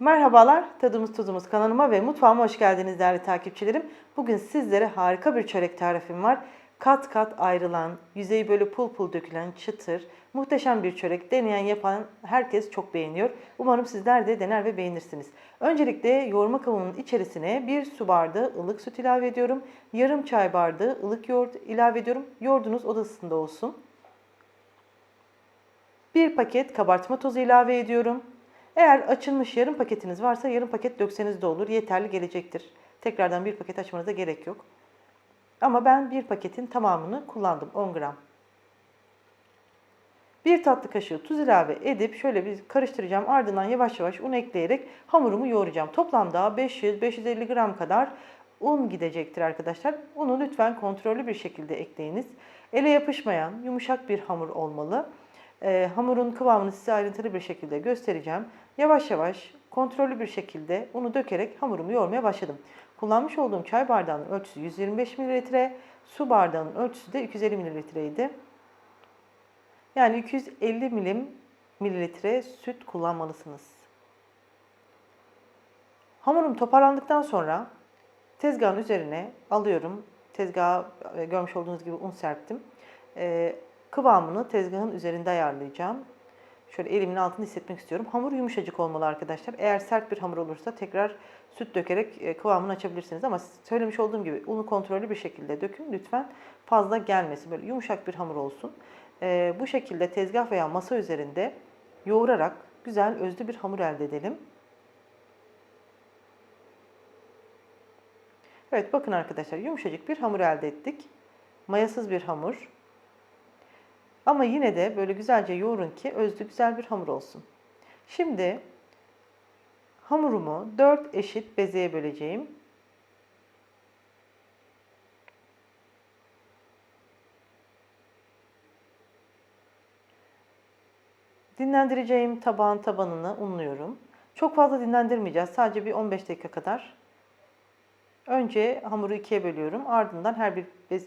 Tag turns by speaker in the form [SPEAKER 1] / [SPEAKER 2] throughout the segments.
[SPEAKER 1] Merhabalar, Tadımız Tuzumuz kanalıma ve mutfağıma hoş geldiniz değerli takipçilerim. Bugün sizlere harika bir çörek tarifim var. Kat kat ayrılan, yüzeyi böyle pul pul dökülen, çıtır, muhteşem bir çörek. Deneyen yapan herkes çok beğeniyor. Umarım sizler de dener ve beğenirsiniz. Öncelikle yoğurma kabının içerisine bir su bardağı ılık süt ilave ediyorum. Yarım çay bardağı ılık yoğurt ilave ediyorum. Yoğurdunuz odasında olsun. Bir paket kabartma tozu ilave ediyorum. Eğer açılmış yarım paketiniz varsa yarım paket dökseniz de olur. Yeterli gelecektir. Tekrardan bir paket açmanıza gerek yok. Ama ben bir paketin tamamını kullandım. 10 gram. Bir tatlı kaşığı tuz ilave edip şöyle bir karıştıracağım. Ardından yavaş yavaş un ekleyerek hamurumu yoğuracağım. Toplamda 500-550 gram kadar un gidecektir arkadaşlar. Unu lütfen kontrollü bir şekilde ekleyiniz. Ele yapışmayan yumuşak bir hamur olmalı. Ee, hamurun kıvamını size ayrıntılı bir şekilde göstereceğim. Yavaş yavaş kontrollü bir şekilde unu dökerek hamurumu yoğurmaya başladım. Kullanmış olduğum çay bardağının ölçüsü 125 mililitre, su bardağının ölçüsü de 250 mililitreydi. Yani 250 milim mililitre süt kullanmalısınız. Hamurum toparlandıktan sonra tezgahın üzerine alıyorum. Tezgaha e, görmüş olduğunuz gibi un serptim. Ee, kıvamını tezgahın üzerinde ayarlayacağım. Şöyle elimin altını hissetmek istiyorum. Hamur yumuşacık olmalı arkadaşlar. Eğer sert bir hamur olursa tekrar süt dökerek e, kıvamını açabilirsiniz. Ama söylemiş olduğum gibi unu kontrollü bir şekilde dökün. Lütfen fazla gelmesin. Böyle yumuşak bir hamur olsun. Ee, bu şekilde tezgah veya masa üzerinde yoğurarak güzel özlü bir hamur elde edelim. Evet bakın arkadaşlar yumuşacık bir hamur elde ettik. Mayasız bir hamur. Ama yine de böyle güzelce yoğurun ki özlü güzel bir hamur olsun. Şimdi hamurumu 4 eşit bezeye böleceğim. Dinlendireceğim tabağın tabanını unluyorum. Çok fazla dinlendirmeyeceğiz. Sadece bir 15 dakika kadar. Önce hamuru ikiye bölüyorum. Ardından her bir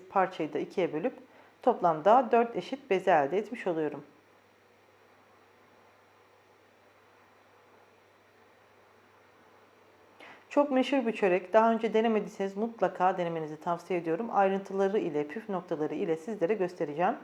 [SPEAKER 1] parçayı da ikiye bölüp toplamda 4 eşit beze elde etmiş oluyorum. Çok meşhur bir çörek. Daha önce denemediyseniz mutlaka denemenizi tavsiye ediyorum. Ayrıntıları ile, püf noktaları ile sizlere göstereceğim.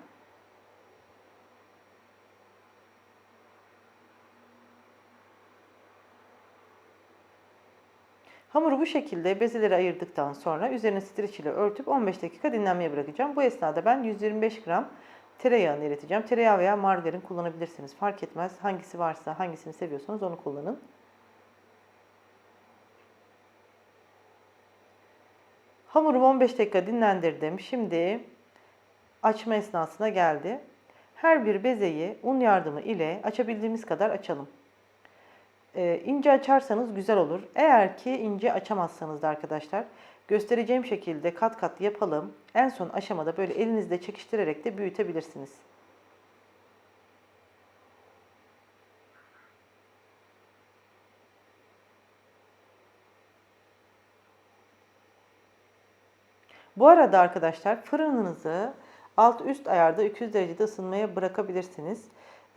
[SPEAKER 1] Hamuru bu şekilde bezeleri ayırdıktan sonra üzerine streç ile örtüp 15 dakika dinlenmeye bırakacağım. Bu esnada ben 125 gram tereyağını eriteceğim. Tereyağı veya margarin kullanabilirsiniz. Fark etmez. Hangisi varsa, hangisini seviyorsanız onu kullanın. Hamurumu 15 dakika dinlendirdim. Şimdi açma esnasına geldi. Her bir bezeyi un yardımı ile açabildiğimiz kadar açalım. Ee, ince açarsanız güzel olur. Eğer ki ince açamazsanız da arkadaşlar göstereceğim şekilde kat kat yapalım. En son aşamada böyle elinizle çekiştirerek de büyütebilirsiniz. Bu arada arkadaşlar fırınınızı alt üst ayarda 200 derecede ısınmaya bırakabilirsiniz.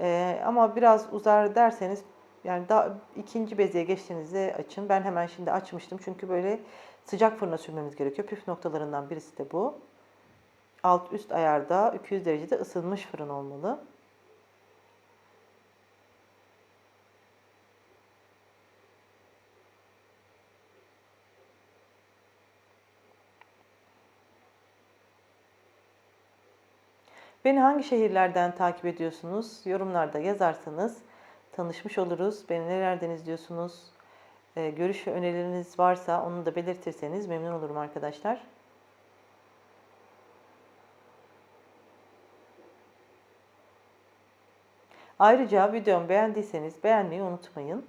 [SPEAKER 1] Ee, ama biraz uzar derseniz yani daha ikinci bezeye geçtiğinizde açın. Ben hemen şimdi açmıştım. Çünkü böyle sıcak fırına sürmemiz gerekiyor. Püf noktalarından birisi de bu. Alt üst ayarda 200 derecede ısınmış fırın olmalı. Beni hangi şehirlerden takip ediyorsunuz? Yorumlarda yazarsanız tanışmış oluruz. Beni nelerden izliyorsunuz? Ee, görüş ve önerileriniz varsa onu da belirtirseniz memnun olurum arkadaşlar. Ayrıca videomu beğendiyseniz beğenmeyi unutmayın.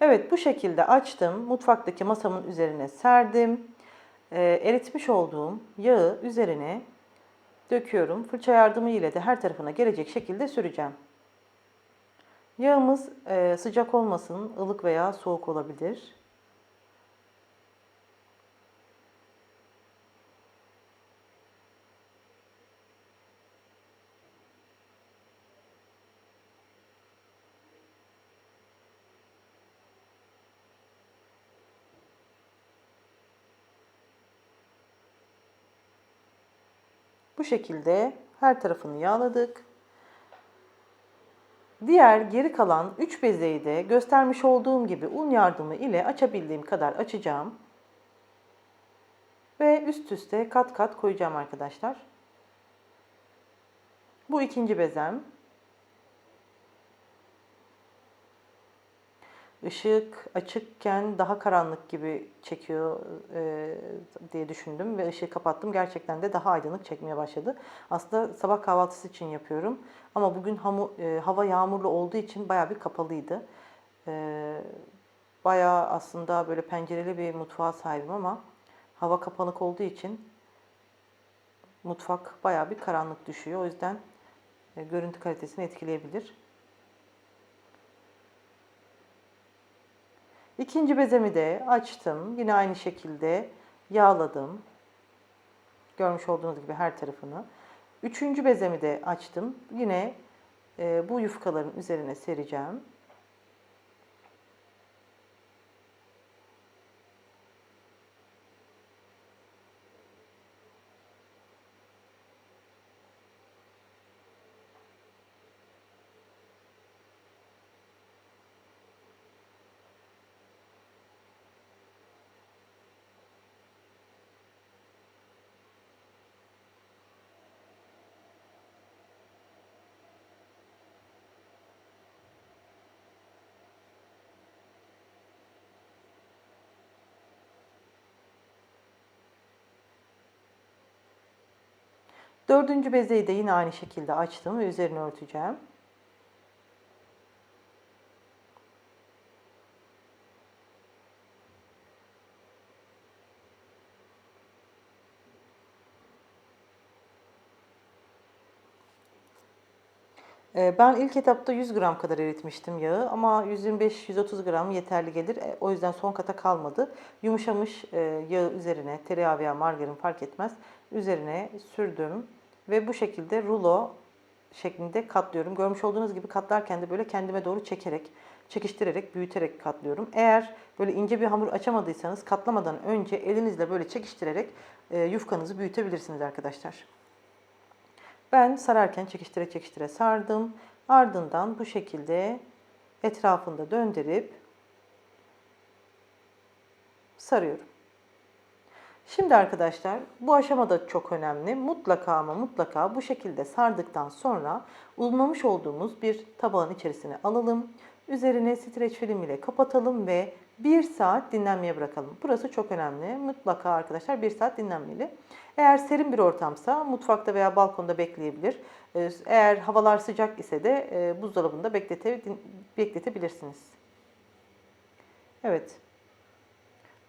[SPEAKER 1] Evet bu şekilde açtım. Mutfaktaki masamın üzerine serdim. Ee, eritmiş olduğum yağı üzerine döküyorum. Fırça yardımı ile de her tarafına gelecek şekilde süreceğim. Yağımız e, sıcak olmasın, ılık veya soğuk olabilir. Bu şekilde her tarafını yağladık. Diğer geri kalan 3 bezeyi de göstermiş olduğum gibi un yardımı ile açabildiğim kadar açacağım. Ve üst üste kat kat koyacağım arkadaşlar. Bu ikinci bezem. Işık açıkken daha karanlık gibi çekiyor e, diye düşündüm ve ışığı kapattım. Gerçekten de daha aydınlık çekmeye başladı. Aslında sabah kahvaltısı için yapıyorum. Ama bugün hamu, e, hava yağmurlu olduğu için baya bir kapalıydı. E, baya aslında böyle pencereli bir mutfağa sahibim ama hava kapanık olduğu için mutfak baya bir karanlık düşüyor. O yüzden e, görüntü kalitesini etkileyebilir. İkinci bezemi de açtım. Yine aynı şekilde yağladım. Görmüş olduğunuz gibi her tarafını. Üçüncü bezemi de açtım. Yine e, bu yufkaların üzerine sereceğim. Dördüncü bezeyi de yine aynı şekilde açtım ve üzerine örteceğim. Ee, Ben ilk etapta 100 gram kadar eritmiştim yağı ama 125-130 gram yeterli gelir. E, O yüzden son kata kalmadı. Yumuşamış e, yağı üzerine tereyağı veya margarin fark etmez. Üzerine sürdüm ve bu şekilde rulo şeklinde katlıyorum. Görmüş olduğunuz gibi katlarken de böyle kendime doğru çekerek, çekiştirerek, büyüterek katlıyorum. Eğer böyle ince bir hamur açamadıysanız katlamadan önce elinizle böyle çekiştirerek e, yufkanızı büyütebilirsiniz arkadaşlar. Ben sararken çekiştire çekiştire sardım. Ardından bu şekilde etrafında döndürüp sarıyorum. Şimdi arkadaşlar bu aşamada çok önemli. Mutlaka ama mutlaka bu şekilde sardıktan sonra unlamış olduğumuz bir tabağın içerisine alalım. Üzerine streç film ile kapatalım ve 1 saat dinlenmeye bırakalım. Burası çok önemli. Mutlaka arkadaşlar 1 saat dinlenmeli. Eğer serin bir ortamsa mutfakta veya balkonda bekleyebilir. Ee, Eğer havalar sıcak ise de e, buzdolabında beklete, bekletebilirsiniz. Evet.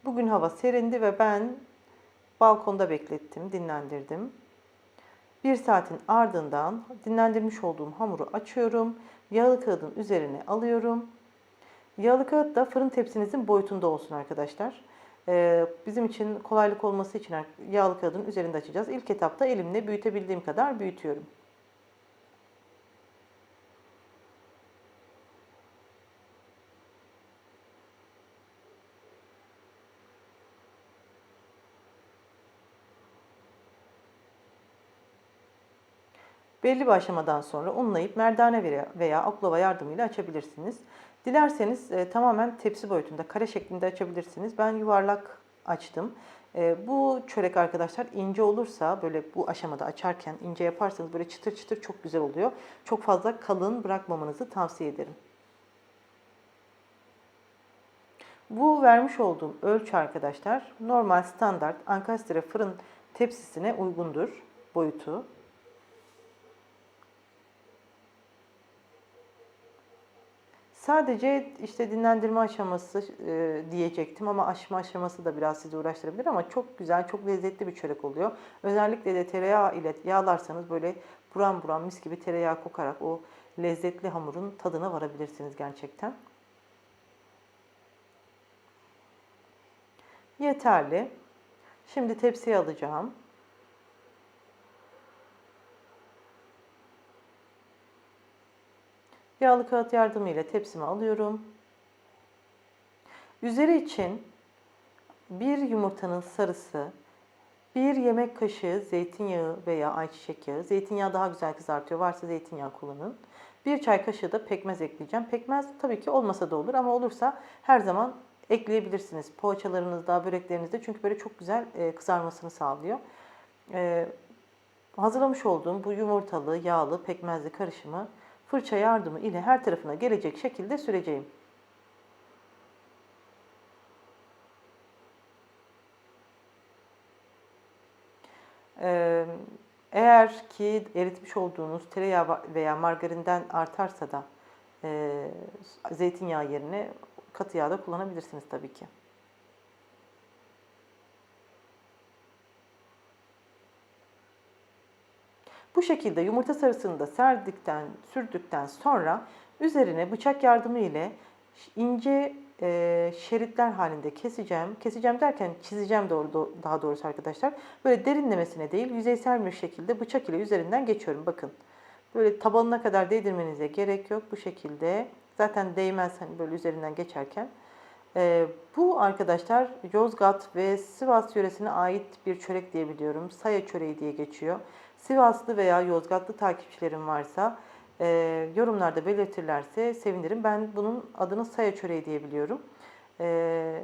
[SPEAKER 1] Bugün hava serindi ve ben balkonda beklettim, dinlendirdim. Bir saatin ardından dinlendirmiş olduğum hamuru açıyorum. Yağlı kağıdın üzerine alıyorum. Yağlı kağıt da fırın tepsinizin boyutunda olsun arkadaşlar. Ee, bizim için kolaylık olması için yağlı kağıdın üzerinde açacağız. İlk etapta elimle büyütebildiğim kadar büyütüyorum. Belli bir aşamadan sonra unlayıp merdane veya, oklava yardımıyla açabilirsiniz. Dilerseniz e, tamamen tepsi boyutunda, kare şeklinde açabilirsiniz. Ben yuvarlak açtım. E, bu çörek arkadaşlar ince olursa böyle bu aşamada açarken ince yaparsanız böyle çıtır çıtır çok güzel oluyor. Çok fazla kalın bırakmamanızı tavsiye ederim. Bu vermiş olduğum ölçü arkadaşlar normal standart ankastre fırın tepsisine uygundur boyutu. Sadece işte dinlendirme aşaması e, diyecektim ama aşma aşaması da biraz sizi uğraştırabilir ama çok güzel, çok lezzetli bir çörek oluyor. Özellikle de tereyağı ile yağlarsanız böyle buram buram mis gibi tereyağı kokarak o lezzetli hamurun tadına varabilirsiniz gerçekten. Yeterli. Şimdi tepsiye alacağım. Yağlı kağıt yardımıyla tepsime alıyorum. Üzeri için bir yumurtanın sarısı, bir yemek kaşığı zeytinyağı veya ayçiçek yağı. Zeytinyağı daha güzel kızartıyor. Varsa zeytinyağı kullanın. Bir çay kaşığı da pekmez ekleyeceğim. Pekmez tabii ki olmasa da olur ama olursa her zaman ekleyebilirsiniz. Poğaçalarınızda, böreklerinizde çünkü böyle çok güzel e, kızarmasını sağlıyor. E, hazırlamış olduğum bu yumurtalı, yağlı, pekmezli karışımı fırça yardımı ile her tarafına gelecek şekilde süreceğim. Ee, eğer ki eritmiş olduğunuz tereyağı veya margarinden artarsa da e, zeytinyağı yerine katı yağ da kullanabilirsiniz tabii ki. Bu şekilde yumurta sarısını da serdikten, sürdükten sonra üzerine bıçak yardımı ile ince e, şeritler halinde keseceğim. Keseceğim derken çizeceğim doğru, daha doğrusu arkadaşlar. Böyle derinlemesine değil, yüzeysel bir şekilde bıçak ile üzerinden geçiyorum. Bakın. Böyle tabanına kadar değdirmenize gerek yok. Bu şekilde zaten değmez hani böyle üzerinden geçerken. E, bu arkadaşlar Yozgat ve Sivas yöresine ait bir çörek diyebiliyorum. Saya çöreği diye geçiyor. Sivaslı veya Yozgatlı takipçilerim varsa e, yorumlarda belirtirlerse sevinirim. Ben bunun adını Saya çöreği diye. E,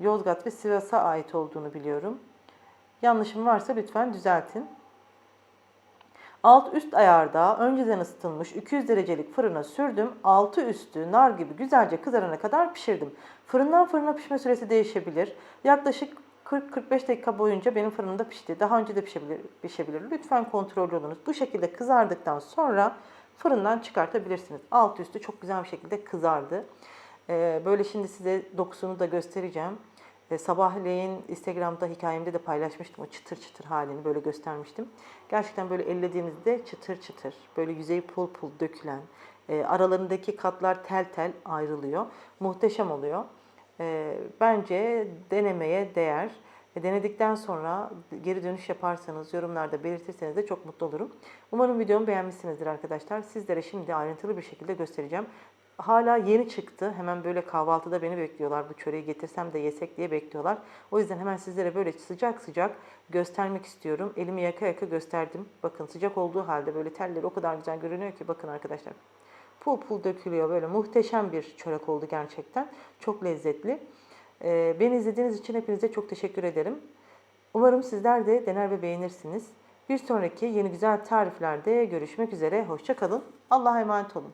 [SPEAKER 1] Yozgat ve Sivas'a ait olduğunu biliyorum. Yanlışım varsa lütfen düzeltin. Alt üst ayarda önceden ısıtılmış 200 derecelik fırına sürdüm. Altı üstü nar gibi güzelce kızarana kadar pişirdim. Fırından fırına pişme süresi değişebilir. Yaklaşık 40-45 dakika boyunca benim fırınımda pişti. Daha önce de pişebilir, pişebilir. Lütfen kontrol olunuz. Bu şekilde kızardıktan sonra fırından çıkartabilirsiniz. Alt üstü çok güzel bir şekilde kızardı. Ee, böyle şimdi size dokusunu da göstereceğim. Ee, sabahleyin Instagram'da hikayemde de paylaşmıştım. O çıtır çıtır halini böyle göstermiştim. Gerçekten böyle ellediğinizde çıtır çıtır, böyle yüzeyi pul pul dökülen, e, aralarındaki katlar tel tel ayrılıyor. Muhteşem oluyor. E, bence denemeye değer. E, denedikten sonra geri dönüş yaparsanız, yorumlarda belirtirseniz de çok mutlu olurum. Umarım videomu beğenmişsinizdir arkadaşlar. Sizlere şimdi ayrıntılı bir şekilde göstereceğim. Hala yeni çıktı. Hemen böyle kahvaltıda beni bekliyorlar. Bu çöreği getirsem de yesek diye bekliyorlar. O yüzden hemen sizlere böyle sıcak sıcak göstermek istiyorum. Elimi yaka yaka gösterdim. Bakın sıcak olduğu halde böyle telleri o kadar güzel görünüyor ki bakın arkadaşlar. Pul pul dökülüyor. Böyle muhteşem bir çörek oldu gerçekten. Çok lezzetli. Ee, beni izlediğiniz için hepinize çok teşekkür ederim. Umarım sizler de dener ve beğenirsiniz. Bir sonraki yeni güzel tariflerde görüşmek üzere. Hoşçakalın. Allah'a emanet olun.